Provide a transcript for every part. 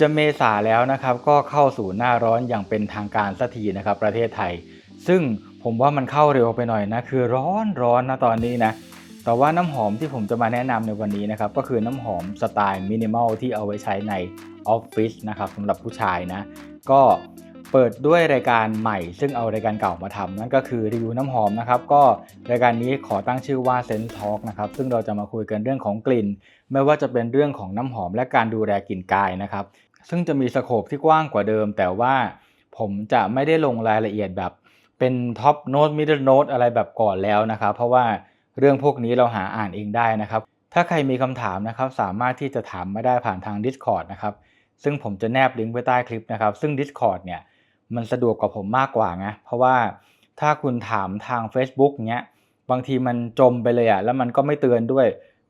จะเมษาแล้วนะครับก็เข้าสู่หน้าร้อนอย่างเป็นทางการสักทีนะครับประเทศไทย ซึ่งผมว่ามันเข้าเร็วไปหน่อยนะคือร้อนร้อนนะตอนนี้นะแต่ว่าน้ำหอมที่ผมจะมาแนะนำในวันนี้นะครับก็คือน้ำหอมสไตล์มินิมอลที่เอาไว้ใช้ในออฟฟิศนะครับสำหรับผู้ชายนะก็ เปิดด้วยรายการใหม่ ซึ่งเอารายการเก่ามาทำนั่นก็คือรีวิวน้ำหอมนะครับก็รายการนี้ขอตั้งชื่อว่า Sense Talk นะครับซึ่งเราจะมาคุยกันเรื่องของกลิ่น ไม่ว่าจะเป็นเรื่องของน้ำหอมและการดูแลกลิ่นกายนะครับซึ่งจะมีสโคปที่กว้างกว่าเดิม แต่ว่าผมจะไม่ได้ลงรายละเอียดแบบเป็นท็อปโน้ตมิดเดิลโน้ตอะไรแบบก่อนแล้วนะครับเพราะว่าเรื่องพวกนี้เราหาอ่านเองได้นะครับ ถ้าใครมีคำถามนะครับสามารถที่จะถามมาได้ผ่านทาง Discord นะครับซึ่งผมจะแนบลิงก์ไว้ใต้คลิปนะครับ ซึ่ง Discord เนี่ย มันสะดวกกว่าผมมากกว่าไงเพราะว่าถ้าคุณถามทาง Facebook เนี้ยบางทีมันจมไปเลยอะแล้วมันก็ไม่เตือนด้วย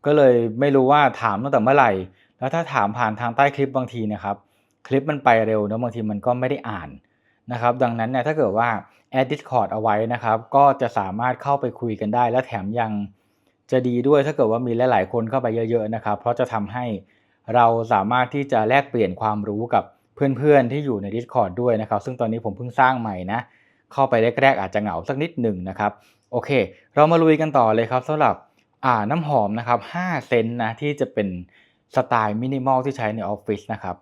ก็เลยไม่รู้ว่าถามตั้งแต่เมื่อไหร่ แล้วถ้าถามผ่านทางใต้คลิปบางทีนะครับ คลิปมันไปเร็วนะบางทีมันก็ไม่ได้อ่านนะครับ ดังนั้นเนี่ยถ้าเกิดว่าแอด Discord เอาไว้นะครับ ก็จะสามารถเข้าไปคุยกันได้ และแถมยังจะดีด้วยถ้าเกิดว่ามีหลาย ๆ คนเข้าไปเยอะ ๆ นะครับ เพราะจะทำให้เราสามารถที่จะแลกเปลี่ยนความรู้กับ เพื่อนๆที่อยู่ใน Discord ด้วยนะครับ ซึ่งตอนนี้ผมเพิ่งสร้างใหม่นะ เข้าไปแรกๆอาจจะเหงาสักนิดหนึ่งนะครับ โอเค เรามาลุยกันต่อเลยครับสำหรับอ่าน้ำหอมนะครับ5เซนนะที่จะเป็นสไตล์มินิมอลที่ใช้ในออฟฟิศนะครับ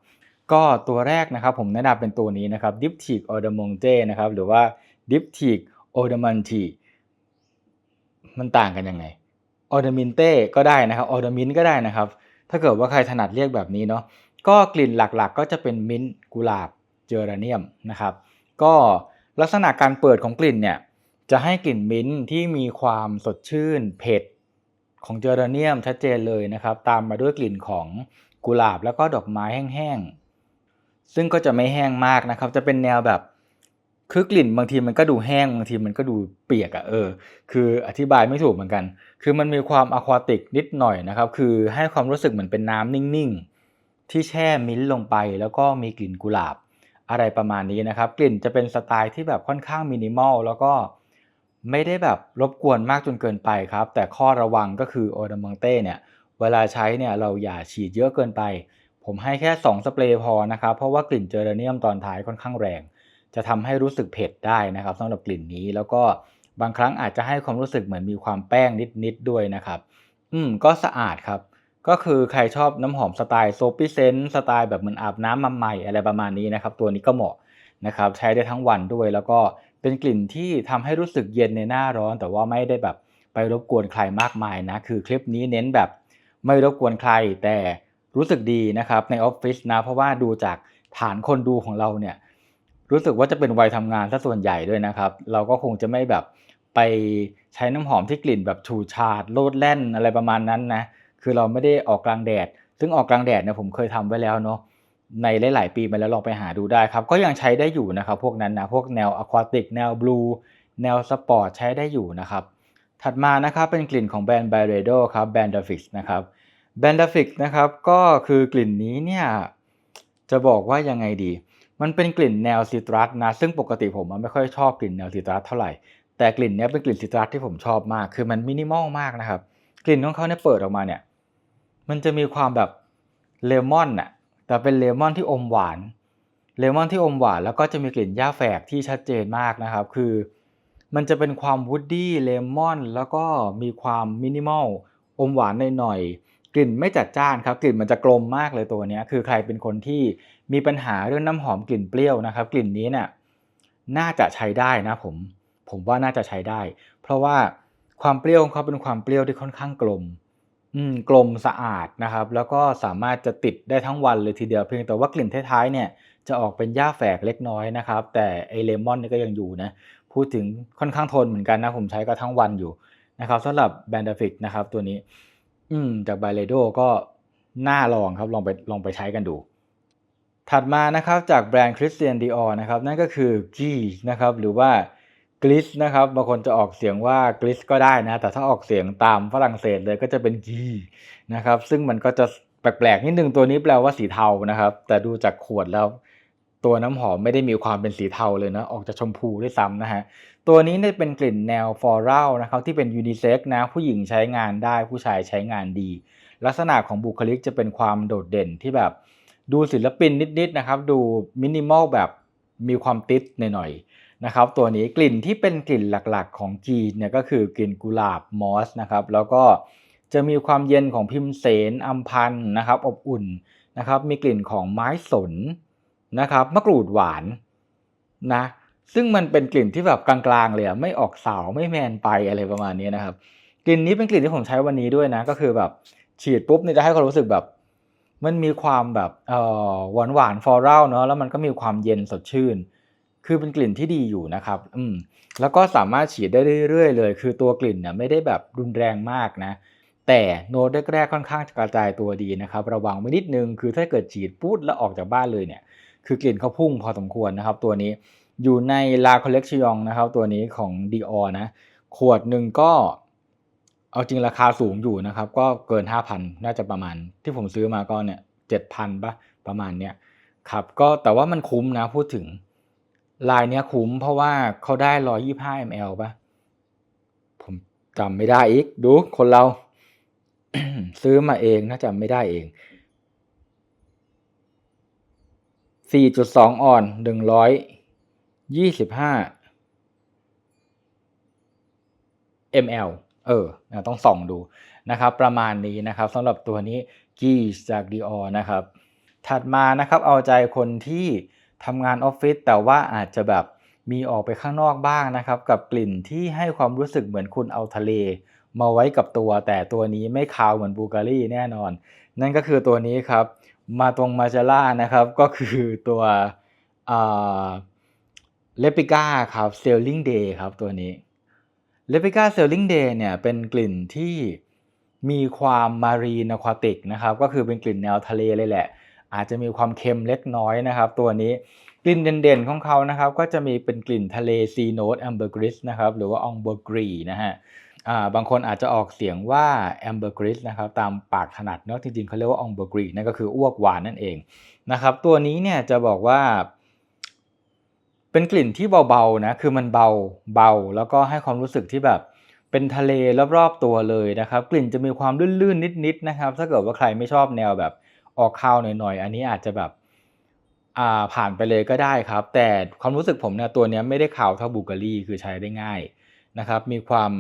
ก็ตัวแรกนะครับผมแนะนำเป็นตัวนี้นะครับ d i p t y c o d a m o n t e นะครับหรือว่า d i p t y c o d a m a n t i มันต่างกันยังไง o d a m i n t e ก็ได้นะครับ o d a m i n ก็ได้นะครับ ถ้าเกิดว่าใครถนัดเรียกแบบนี้เนาะ ก็กลิ่นหลักๆ ก็จะเป็นมิ้นท์กุหลาบเจอราเนียมนะครับ ก็ลักษณะการเปิดของกลิ่นเนี่ยจะให้กลิ่นมิ้นท์ที่มีความสดชื่นเผ็ดของเจอราเนียมชัดเจนเลยนะครับ ตามมาด้วยกลิ่นของกุหลาบแล้วก็ดอกไม้แห้งๆ ซึ่งก็จะไม่แห้งมากนะครับ จะเป็นแนวแบบคือกลิ่นบางทีมันก็ดูแห้งบางทีมันก็ดูเปียกอะเออ คืออธิบายไม่ถูกเหมือนกัน คือมันมีความอะควาติกนิดหน่อยนะครับ คือให้ความรู้สึกเหมือนเป็นน้ำนิ่งๆ ที่แช่มิ้นท์ลงไป แล้วก็มีกลิ่นกุหลาบอะไรประมาณนี้นะครับ กลิ่นจะเป็นสไตล์ที่แบบค่อนข้างมินิมอลแล้วก็ไม่ได้แบบรบกวนมากจนเกินไปครับ แต่ข้อระวังก็คือโอดามังเต้เนี่ยเวลาใช้เนี่ยเราอย่าฉีดเยอะเกินไป ผมให้แค่ 2 สเปรย์พอนะครับ เพราะว่ากลิ่นเจอร์เนียมตอนท้ายค่อนข้างแรง จะทำให้รู้สึกเผ็ดได้นะครับสำหรับกลิ่นนี้แล้วก็บางครั้งอาจจะให้ความรู้สึกเหมือนมีความแป้งนิดๆด้วยนะครับ อืมก็สะอาดครับ ก็คือใครชอบน้ำหอมสไตล์โซปี้เซนสไตล์แบบเหมือนอาบน้ำมาใหม่อะไรประมาณนี้นะครับ ตัวนี้ก็เหมาะนะครับใช้ได้ทั้งวันด้วย แล้วก็เป็นกลิ่นที่ทำให้รู้สึกเย็นในหน้าร้อน แต่ว่าไม่ได้แบบไปรบกวนใครมากมายนะ คือคลิปนี้เน้นแบบไม่รบกวนใครแต่รู้สึกดีนะครับในออฟฟิศนะ เพราะว่าดูจากฐานคนดูของเราเนี่ยรู้สึกว่าจะเป็นวัยทำงานซะส่วนใหญ่ด้วยนะครับ เราก็คงจะไม่แบบไปใช้น้ำหอมที่กลิ่นแบบฉูดฉาดโลดแล่นอะไรประมาณนั้นนะ คือเราไม่ได้ออกกลางแดด ซึ่งออกกลางแดดเนี่ยผมเคยทำไว้แล้วเนาะในหลาย ๆ ปีมาแล้วลองไปหาดูได้ครับ ก็ยังใช้ได้อยู่นะครับ พวกนั้นนะพวกแนวอะควาติกแนวบลูแนวสปอร์ตใช้ได้อยู่นะครับ ถัดมานะครับเป็นกลิ่นของแบรนด์ b y r e d o ครับ b a n d a f i x นะครับ b a n d a f i x นะครับก็คือกลิ่นนี้เนี่ยจะบอกว่ายังไงดี มันเป็นกลิ่นแนวซิตรัสนะ ซึ่งปกติผมไม่ค่อยชอบกลิ่นแนวซิตรัสเท่าไหร่ แต่กลิ่นนี้เป็นกลิ่นซิตรัสที่ผมชอบมาก คือมันมินิมอลมากนะครับ กลิ่นของเขาเนี่ยเปิดออกมาเนี่ย มันจะมีความแบบเลมอนน่ะแต่เป็นเลมอนที่อมหวาน เลมอนที่อมหวานแล้วก็จะมีกลิ่นหญ้าแฝกที่ชัดเจนมากนะครับ คือมันจะเป็นความวูดดี้เลมอนแล้วก็มีความมินิมอลอมหวานหน่อยๆกลิ่นไม่จัดจ้านครับ กลิ่นมันจะกลมมากเลยตัวนี้คือใครเป็นคนที่มีปัญหาเรื่องน้ำหอมกลิ่นเปรี้ยวนะครับ กลิ่นนี้เนี่ยน่าจะใช้ได้นะผมผมว่าน่าจะใช้ได้ เพราะว่าความเปรี้ยวของเขาเป็นความเปรี้ยวที่ค่อนข้างกลม อืมกลมสะอาดนะครับ แล้วก็สามารถจะติดได้ทั้งวันเลยทีเดียวเพียงแต่ว่ากลิ่นท้ายๆเนี่ยจะออกเป็นหญ้าแฝกเล็กน้อยนะครับ แต่ไอเลมอนนี่ก็ยังอยู่นะพูดถึงค่อนข้างทนเหมือนกันนะผมใช้ก็ทั้งวันอยู่นะครับสำหรับแบนดาฟิกนะครับตัวนี้ อืมจากไบเลโดก็น่าลองครับลองไปลองไปใช้กันดู ถัดมานะครับจากแบรนด์คริสเตียนดีออนะครับนั่นก็คือ G นะครับหรือว่า กลิสนะครับบางคนจะออกเสียงว่ากลิสก็ได้นะ แต่ถ้าออกเสียงตามฝรั่งเศสเลยก็จะเป็น G นะครับ ซึ่งมันก็จะแปลกๆนิดนึงตัวนี้แปลว่าสีเทานะครับ แต่ดูจากขวดแล้ว ตัวน้ำหอมไม่ได้มีความเป็นสีเทาเลยนะออกจากชมพูด้วยซ้ำนะฮะตัวนี้เนี่ยเป็นกลิ่นแนวฟลอรัลนะครับที่เป็นยูนิเซ็กนะผู้หญิงใช้งานได้ผู้ชายใช้งานดี ลักษณะของบุคลิกจะเป็นความโดดเด่นที่แบบ ดูศิลปินนิดๆนะครับ ดูมินิมอลแบบมีความติดหน่อยๆ นะครับตัวนี้กลิ่นที่เป็นกลิ่นหลักๆ ของจีนเนี่ยก็คือกลิ่นกุหลาบมอสนะครับแล้วก็จะมีความเย็นของพิมเสนอัมพันนะครับอบอุ่นนะครับมีกลิ่นของไม้สนนะครับมะกรูดหวานนะซึ่งมันเป็นกลิ่นที่แบบกลางๆเลยอะไม่ออกสาวไม่แมนไปอะไรประมาณนี้นะครับกลิ่นนี้เป็นกลิ่นที่ผมใช้วันนี้ด้วยนะก็คือแบบฉีดปุ๊บเนี่ยจะให้ความรู้สึกแบบมันมีความแบบเอ่อหวานหวานฟลอรัลเนาะแล้วมันก็มีความเย็นสดชื่น คือเป็นกลิ่นที่ดีอยู่นะครับ อืม แล้วก็สามารถฉีดได้เรื่อยๆเลย คือตัวกลิ่นเนี่ยไม่ได้แบบรุนแรงมากนะ แต่โน้ตแรกๆค่อนข้างจะกระจายตัวดีนะครับ ระวังไว้นิดนึง คือถ้าเกิดฉีดปุ๊บแล้วออกจากบ้านเลยเนี่ย คือกลิ่นเขาพุ่งพอสมควรนะครับ ตัวนี้ อยู่ใน La Collection นะครับ ตัวนี้ของ Dior นะ ขวดหนึ่งก็ เอาจริงราคาสูงอยู่นะครับ ก็เกิน 5,000 น่าจะประมาณ ที่ผมซื้อมาก็เนี่ย7,000ปะประมาณเนี้ย ครับ ก็แต่ว่ามันคุ้มนะพูดถึง ลายเนี้ยคุ้มเพราะว่าเขาได้125 ml ป่ะ ผมจำไม่ได้อีก ดูคนเรา ซื้อมาเองน่าจะไม่ได้เอง 4.2ออน125 ml เออต้องส่องดูนะครับ ประมาณนี้นะครับสำหรับตัวนี้กีจาก Dior นะครับ ถัดมานะครับเอาใจคนที่ ทำงานออฟฟิศแต่ว่าอาจจะแบบมีออกไปข้างนอกบ้างนะครับ กับกลิ่นที่ให้ความรู้สึกเหมือนคุณเอาทะเล มาไว้กับตัว แต่ตัวนี้ไม่คาวเหมือนบูการีแน่นอน นั่นก็คือตัวนี้ครับมาตรงมาจาร่านะครับ ก็คือตัวเลปิก้าครับเซลลิงเดย์ครับตัวนี้เลปิก้าเซลลิงเดย์เนี่ยเป็นกลิ่นที่มีความมารีนควาติกนะครับ ก็คือเป็นกลิ่นแนวทะเลเลยแหละ อาจจะมีความเค็มเล็กน้อยนะครับ ตัวนี้กลิ่นเด่นๆของเขานะครับก็จะมีเป็นกลิ่นทะเลซีโนตแอมเบอร์กริสนะครับหรือว่าองเบอร์กรีนะฮะบางคนอาจจะออกเสียงว่าแอมเบอร์กริสนะครับตามปากถนัดเนาะจริงๆเขาเรียกว่าองเบอร์กรีนั่นก็คืออ้วกหวานนั่นเองนะครับตัวนี้เนี่ยจะบอกว่าเป็นกลิ่นที่เบาๆนะคือมันเบาเบาแล้วก็ให้ความรู้สึกที่แบบเป็นทะเลรอบๆตัวเลยนะครับ กลิ่นจะมีความลื่นๆนิดๆนะครับ ถ้าเกิดว่าใครไม่ชอบแนวแบบ ออกคาวหน่อยๆ อันนี้อาจจะแบบอ่าผ่านไปเลยก็ได้ครับ แต่ความรู้สึกผมเนี่ยตัวนี้ไม่ได้ขาวเท่าบูการีคือใช้ได้ง่ายนะครับมีความ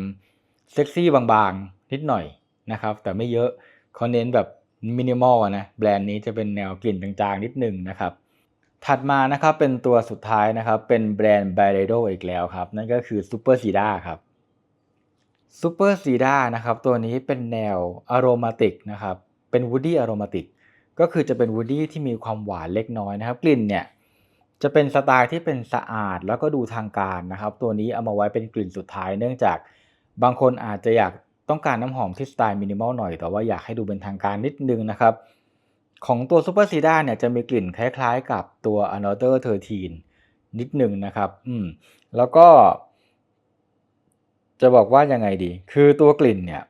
เซ็กซี่บางๆ นิดหน่อยนะครับ แต่ไม่เยอะเขาเน้นแบบมินิมอลนะแบรนด์นี้จะเป็นแนวกลิ่นจางๆ นิดนึงนะครับถัดมานะครับเป็นตัวสุดท้ายนะครับเป็นแบรนด์ b บ r e d o อีกแล้วครับ นั่นก็คือ Super s i d a ครับ Super s i d a นะครับตัวนี้เป็นแนวอโรมาติกนะครับเป็นวูดดี้อโรมาติก ก็คือจะเป็นวูดดี้ที่มีความหวานเล็กน้อยนะครับ กลิ่นเนี่ยจะเป็นสไตล์ที่เป็นสะอาดแล้วก็ดูทางการนะครับ ตัวนี้เอามาไว้เป็นกลิ่นสุดท้ายเนื่องจากบางคนอาจจะอยากต้องการน้ำหอมที่สไตล์มินิมอลหน่อย แต่ว่าอยากให้ดูเป็นทางการนิดนึงนะครับ ของตัว Super s i d a เนี่ยจะมีกลิ่นคล้ายๆ กับตัว Another 13 นิดนึงนะครับ อืม แล้วก็ จะบอกว่ายังไงดี คือตัวกลิ่นเนี่ย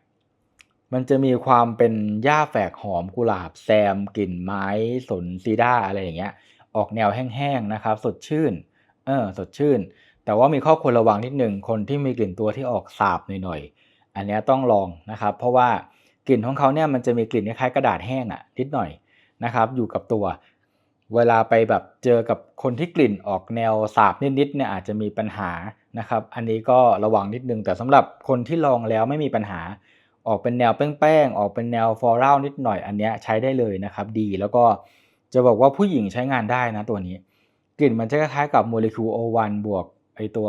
มันจะมีความเป็นหญ้าแฝกหอมกุหลาบแซมกลิ่นไม้สนซีด้าอะไรอย่างเงี้ย ออกแนวแห้งๆนะครับ สดชื่น เออสดชื่น แต่ว่ามีข้อควรระวังนิดนึงคนที่มีกลิ่นตัวที่ออกสาบหน่อยๆอันนี้ต้องลองนะครับ เพราะว่ากลิ่นของเขาเนี่ยมันจะมีกลิ่นคล้ายกระดาษแห้งอะ่ะนิดหน่อยนะครับ อยู่กับตัว เวลาไปแบบเจอกับคนที่กลิ่นออกแนวสาบนิดๆเนี่ยอาจจะมีปัญหานะครับ อันนี้ก็ระวังนิดนึงแต่สำหรับคนที่ลองแล้วไม่มีปัญหา ออกเป็นแนวแป้งๆ ออกเป็นแนวฟลอรัลนิดหน่อยอันนี้ใช้ได้เลยนะครับดีแล้วก็จะบอกว่าผู้หญิงใช้งานได้นะตัวนี้ กลิ่นมันจะคล้ายๆกับโมเลกุลโอวันบวกไอตัว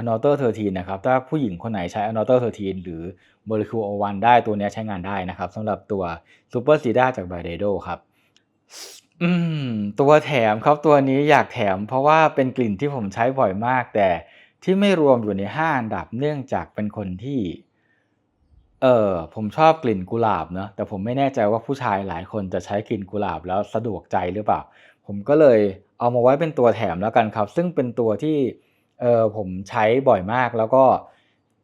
a n o t e r 13นนะครับถ้าผู้หญิงคนไหนใช้ a n o t e r 13หรือ Molecule O1 ได้ตัวนี้ใช้งานได้นะครับสำหรับตัว Super s i d a จาก b y r e d o ครับอืมตัวแถมครับตัวนี้อยากแถม เพราะว่าเป็นกลิ่นที่ผมใช้บ่อยมาก แต่ที่ไม่รวมอยู่ใน5อันดับเนื่องจากเป็นคนที่ เออ ผมชอบกลิ่นกุหลาบเนาะ แต่ผมไม่แน่ใจว่าผู้ชายหลายคนจะใช้กลิ่นกุหลาบแล้วสะดวกใจหรือเปล่า ผมก็เลยเอามาไว้เป็นตัวแถมแล้วกันครับ ซึ่งเป็นตัวที่ เออผมใช้บ่อยมากแล้วก็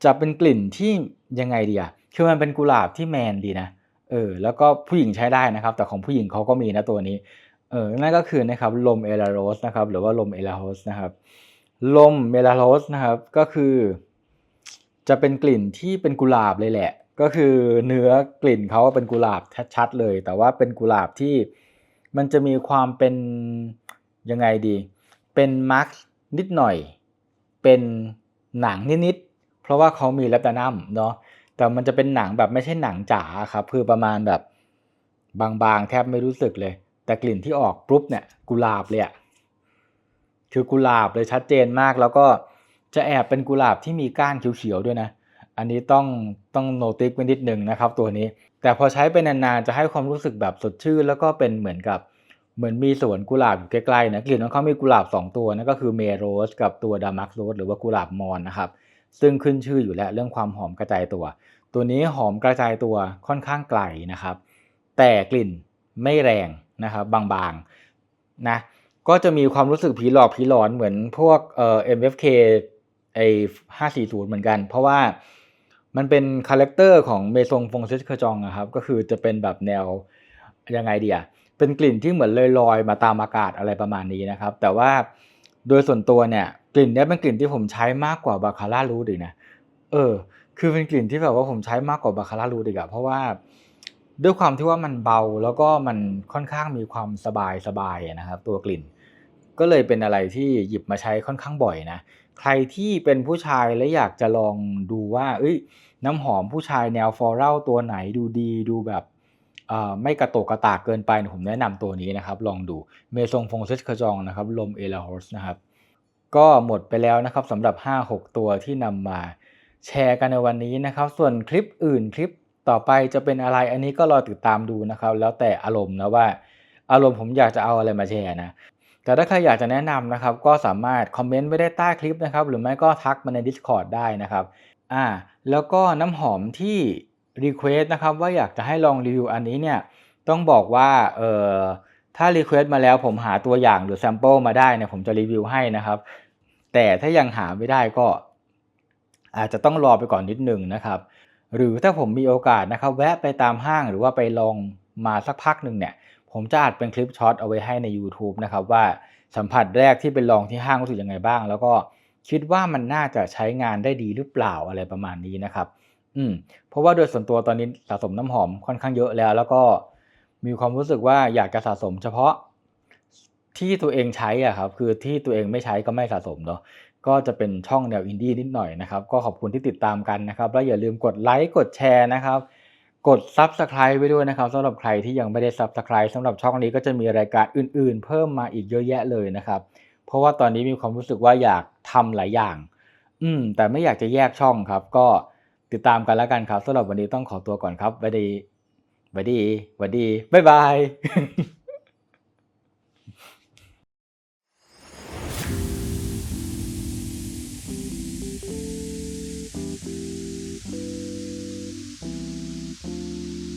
จะเป็นกลิ่นที่ยังไงดีอะคือมันเป็นกุหลาบที่แมนดีนะ เออ แล้วก็ผู้หญิงใช้ได้นะครับ แต่ของผู้หญิงเขาก็มีนะตัวนี้ เออ นั่นก็คือนะครับ ลมเอลาโรสนะครับ หรือว่าลมเอลาโรสนะครับ ลมเมลาโรสนะครับ ก็คือ จะเป็นกลิ่นที่เป็นกุหลาบเลยแหละ ก็คือเนื้อกลิ่นเขาเป็นกุหลาบชัดๆเลย แต่ว่าเป็นกุหลาบที่มันจะมีความเป็นยังไงดี เป็นมาร์กนิดหน่อย เป็นหนังนิดๆเพราะว่าเขามีแลปตานัมเนาะแต่มันจะเป็นหนังแบบไม่ใช่หนังจ๋าครับคือประมาณแบบบางๆแทบไม่รู้สึกเลย แต่กลิ่นที่ออกปุ๊บเนี่ยกุหลาบเลยอะคือกุหลาบเลยชัดเจนมากแล้วก็จะแอบเป็นกุหลาบที่มีก้านเขียวๆด้วยนะ อันนี้ต้องต้องโนติกไว้นิดนึงนะครับตัวนี้ แต่พอใช้ไปนานๆจะให้ความรู้สึกแบบสดชื่นแล้วก็เป็นเหมือนกับเหมือนมีสวนกุหลาบอยู่ใกล้ๆนะกลิ่นของเขามีกุหลาบ 2 ตัวนั่นก็คือเมโรสกับตัวดามักโรสหรือว่ากุหลาบมอนนะครับซึ่งขึ้นชื่ออยู่แล้วเรื่องความหอมกระจายตัว ตัวนี้หอมกระจายตัวค่อนข้างไกลนะครับ แต่กลิ่นไม่แรงนะครับบางๆนะก็จะมีความรู้สึกผีหลอกผีหลอนเหมือนพวกเอ่อ MFK ไอ้540 เหมือนกัน เพราะว่า มันเป็นคาแรคเตอร์ของเมซงฟงเซสเคจองนะครับ ก็คือจะเป็นแบบแนวยังไงเดียเป็นกลิ่นที่เหมือนลอยๆ มาตามอากาศอะไรประมาณนี้นะครับ แต่ว่าโดยส่วนตัวเนี่ยกลิ่นนี้เป็นกลิ่นที่ผมใช้มากกว่าบาคาร่ารูดอีกนะ เออ คือเป็นกลิ่นที่แบบว่าผมใช้มากกว่าบาคาร่ารูดอีกอะเพราะว่าด้วยความที่ว่ามันเบาแล้วก็มันค่อนข้างมีความสบายสบายๆนะครับ ตัวกลิ่น ก็เลยเป็นอะไรที่หยิบมาใช้ค่อนข้างบ่อยนะ ใครที่เป็นผู้ชายและอยากจะลองดูว่า เอ้ย น้ำหอมผู้ชายแนวฟลอรัลตัวไหนดูดีดูแบบไม่กระโตกกระตากเกินไป ผมแนะนำตัวนี้นะครับ ลองดูเมซงฟงเซชคจองนะครับ ลมเอลาฮอสนะครับ ก็หมดไปแล้วนะครับสำหรับ 5-6 ตัวที่นำมาแชร์กันในวันนี้นะครับ ส่วนคลิปอื่นคลิปต่อไปจะเป็นอะไรอันนี้ก็รอติดตามดูนะครับ แล้วแต่อารมณ์นะว่า อารมณ์ผมอยากจะเอาอะไรมาแชร์นะ แต่ถ้าใครอยากจะแนะนำนะครับก็สามารถคอมเมนต์ไว้ได้ใต้คลิปนะครับหรือไม่ก็ทักมาใน Discord ได้นะครับอ่าแล้วก็น้ำหอมที่รีเควสนะครับว่าอยากจะให้ลองรีวิวอันนี้เนี่ยต้องบอกว่าเอ่อถ้ารีเควสมาแล้วผมหาตัวอย่างหรือแซมเปิลมาได้เนี่ยผมจะรีวิวให้นะครับ แต่ถ้ายังหาไม่ได้ก็ อาจจะต้องรอไปก่อนนิดหนึ่งนะครับ หรือถ้าผมมีโอกาสนะครับ แวะไปตามห้างหรือว่าไปลองมาสักพักหนึ่งเนี่ย ผมจะอัดเป็นคลิปช็อตเอาไว้ให้ใน YouTube นะครับว่าสัมผัสแรกที่ไปลองที่ห้างรู้สึกยังไงบ้าง แล้วก็คิดว่ามันน่าจะใช้งานได้ดีหรือเปล่าอะไรประมาณนี้นะครับ อืมเพราะว่าโดยส่วนตัวตอนนี้สะสมน้ำหอมค่อนข้างเยอะแล้ว แล้วก็มีความรู้สึกว่าอยากจะสะสม เฉพาะที่ตัวเองใช้อะครับ คือที่ตัวเองไม่ใช้ก็ไม่สะสมเนาะก็จะเป็นช่องแนวอินดี้นิดหน่อยนะครับ ก็ขอบคุณที่ติดตามกันนะครับ แล้วอย่าลืมกดไลค์กดแชร์นะครับ กด Subscribe ไว้ด้วยนะครับสำหรับใครที่ยังไม่ได้ Subscribe สำหรับช่องนี้ก็จะมีรายการอื่นๆ เพิ่มมาอีกเยอะแยะเลยนะครับ เพราะว่าตอนนี้มีความรู้สึกว่าอยากทำหลายอย่าง อืม แต่ไม่อยากจะแยกช่องครับ ก็ติดตามกันแล้วกันครับสำหรับวันนี้ต้องขอตัวก่อนครับสวัสดีสวัสดีสวัสดีบ๊ายบาย